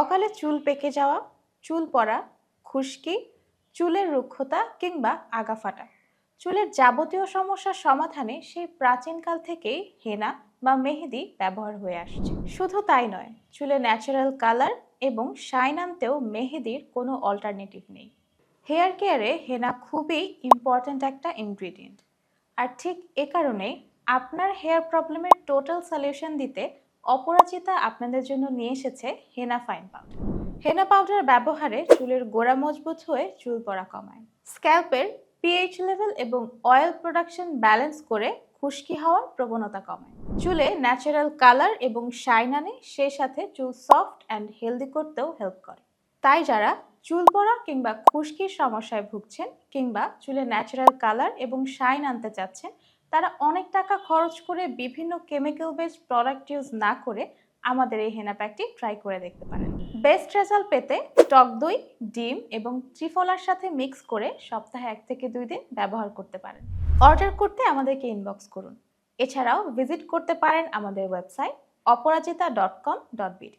অকালে চুল পেকে যাওয়া, চুল পড়া, খুশকি, চুলের রুক্ষতা কিংবা আগা ফাটা। চুলের যাবতীয় সমস্যার সমাধানে সেই প্রাচীনকাল থেকেই হেনা বা মেহেদি ব্যবহার হয়ে আসছে। শুধু তাই নয়, চুলে ন্যাচারাল কালার এবং শাইন আনতেও মেহেদির কোনো অল্টারনেটিভ নেই। হেয়ার কেয়ারে হেনা খুবই ইম্পর্ট্যান্ট একটা ইনগ্রিডিয়েন্ট আর ঠিক এ কারণে আপনার হেয়ার প্রবলেমের টোটাল সলিউশন দিতে অপরাজিতা আপনাদের জন্য নিয়ে এসেছে henna fine powder. Henna powder ব্যবহারে চুলের গোড়া মজবুত হয়ে চুল পড়া কমায়। স্ক্যাল্পের পিএইচ লেভেল এবং অয়েল প্রোডাকশন ব্যালেন্স করে খুশকি হওয়ার প্রবণতা কমায়। চুলে ন্যাচারাল কালার এবং শাইন আনে সেই সাথে চুল সফট অ্যান্ড হেলদি করতেও হেল্প করে। তাই যারা চুল পড়া কিংবা খুশকির সমস্যায় ভুগছেন কিংবা চুলে ন্যাচারাল কালার এবং শাইন আনতে চাচ্ছেন তারা অনেক টাকা খরচ করে বিভিন্ন কেমিক্যাল বেসড প্রোডাক্ট ইউজ না করে আমাদের এই হেনা প্যাকটি ট্রাই করে দেখতে পারেন। বেস্ট রেজাল্ট পেতে টক দই, ডিম এবং ত্রিফলার সাথে মিক্স করে সপ্তাহে এক থেকে দুই দিন ব্যবহার করতে পারেন। অর্ডার করতে আমাদেরকে ইনবক্স করুন। এছাড়াও ভিজিট করতে পারেন আমাদের website Aparajita dot com dot BD